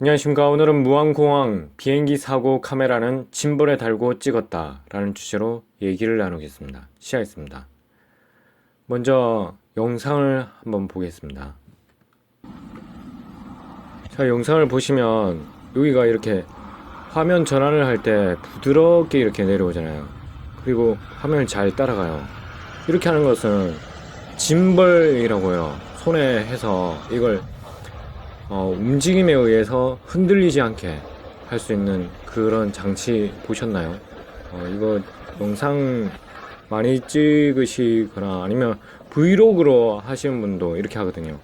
안녕하십니까. 오늘은 무안공항 비행기 사고 카메라는 짐벌에 달고 찍었다. 라는 주제로 얘기를 나누겠습니다. 시작했습니다. 먼저 영상을 한번 보겠습니다. 자, 영상을 보시면 여기가 이렇게 화면 전환을 할 때 부드럽게 이렇게 내려오잖아요. 그리고 화면을 잘 따라가요. 이렇게 하는 것은 짐벌이라고요. 손에 해서 이걸 어, 움직임에 의해서 흔들리지 않게 할 수 있는 그런 장치 보셨나요? 어, 이거 영상 많이 찍으시거나 아니면 브이로그로 하시는 분도 이렇게 하거든요.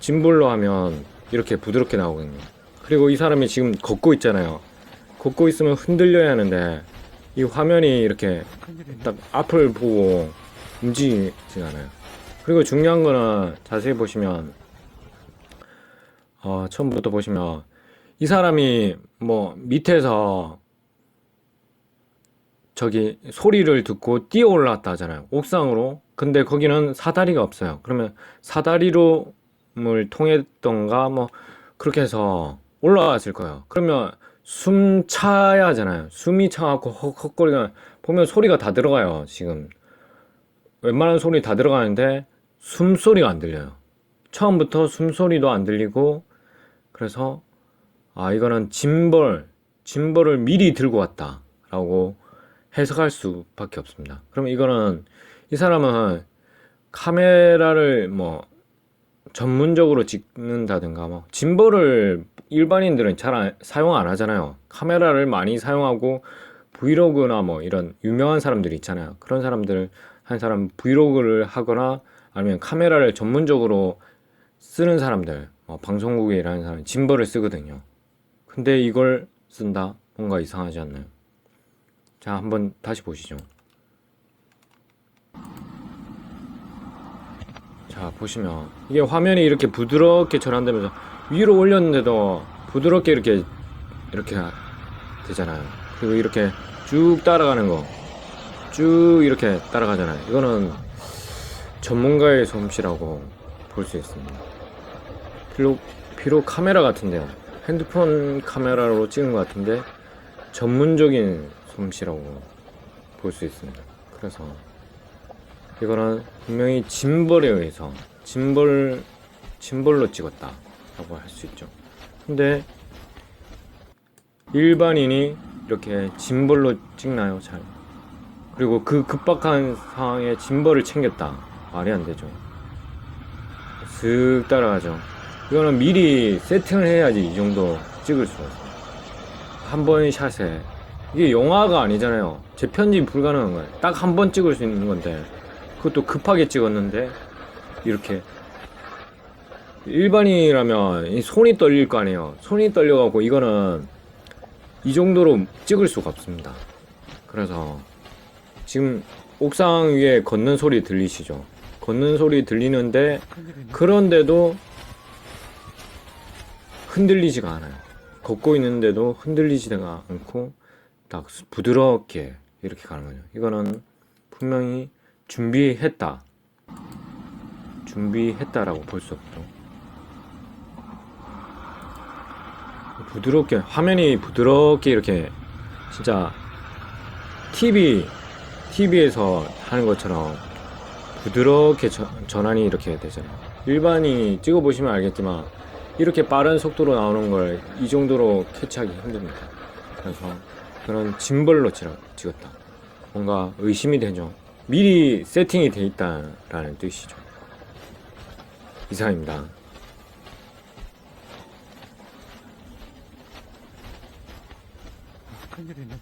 짐볼로 하면 이렇게 부드럽게 나오거든요. 그리고 이 사람이 지금 걷고 있잖아요. 걷고 있으면 흔들려야 하는데 이 화면이 이렇게 딱 앞을 보고 움직이지 않아요. 그리고 중요한 거는 자세히 보시면 어, 처음부터 보시면 이 사람이 뭐 밑에서 저기 소리를 듣고 뛰어 올라왔다 하잖아요. 옥상으로. 근데 거기는 사다리가 없어요. 그러면 사다리로를 통했던가 뭐 그렇게 해서 올라왔을 거예요. 그러면 숨 차야 하잖아요. 숨이 차갖고 헉헉거리가 보면 소리가 다 들어가요. 지금 웬만한 소리 다 들어가는데 숨소리가 안 들려요. 처음부터 숨소리도 안 들리고 그래서 아 이거는 짐벌 짐벌을 미리 들고 왔다라고 해석할 수밖에 없습니다. 그러면 이거는 이 사람은 카메라를 뭐 전문적으로 찍는다든가 뭐 짐벌을 일반인들은 잘 안- 사용 안 하잖아요. 카메라를 많이 사용하고 브이로그나 뭐 이런 유명한 사람들이 있잖아요. 그런 사람들 한 사람 브이로그를 하거나 아니면 카메라를 전문적으로 쓰는 사람들, 어, 방송국에 일하는 사람 짐벌을 쓰거든요. 근데 이걸 쓴다? 뭔가 이상하지 않나요? 자, 한번 다시 보시죠. 자, 보시면 이게 화면이 이렇게 부드럽게 전환되면서 위로 올렸는데도 부드럽게 이렇게 이렇게 되잖아요. 그리고 이렇게 쭉 따라가는 거. 쭉 이렇게 따라가잖아요. 이거는 전문가의 솜씨라고 볼 수 있습니다. 비록, 비록 카메라 같은데요. 핸드폰 카메라로 찍은 것 같은데 전문적인 솜씨라고 볼 수 있습니다. 그래서 이거는 분명히 짐벌에 의해서 짐벌 짐벌로 찍었다라고 할 수 있죠. 근데 일반인이 이렇게 짐벌로 찍나요? 잘. 그리고 그 급박한 상황에 짐벌을 챙겼다. 말이 안 되죠. 슥 따라가죠. 이거는 미리 세팅을 해야지 이 정도 찍을 수가 있어요. 한 번 샷에. 이게 영화가 아니잖아요. 재편집 불가능한 거예요. 딱 한 번 찍을 수 있는 건데, 그것도 급하게 찍었는데, 이렇게. 일반인이라면 이 손이 떨릴 거 아니에요. 손이 떨려갖고 이거는 이 정도로 찍을 수가 없습니다. 그래서 지금 옥상 위에 걷는 소리 들리시죠? 걷는 소리 들리는데 그런데도 흔들리지가 않아요. 걷고 있는데도 흔들리지가 않고 딱 부드럽게 이렇게 가는 거죠. 이거는 분명히 준비했다. 준비했다라고 볼 수 없죠. 부드럽게 화면이 부드럽게 이렇게 진짜 TV TV에서 하는 것처럼 부드럽게 전, 전환이 이렇게 되잖아요. 일반이 찍어 보시면 알겠지만 이렇게 빠른 속도로 나오는 걸 이 정도로 캐치하기 힘듭니다. 그래서 그런 짐벌로 찍- 찍었다. 뭔가 의심이 되죠. 미리 세팅이 돼 있다라는 뜻이죠. 이상입니다. 큰일이네.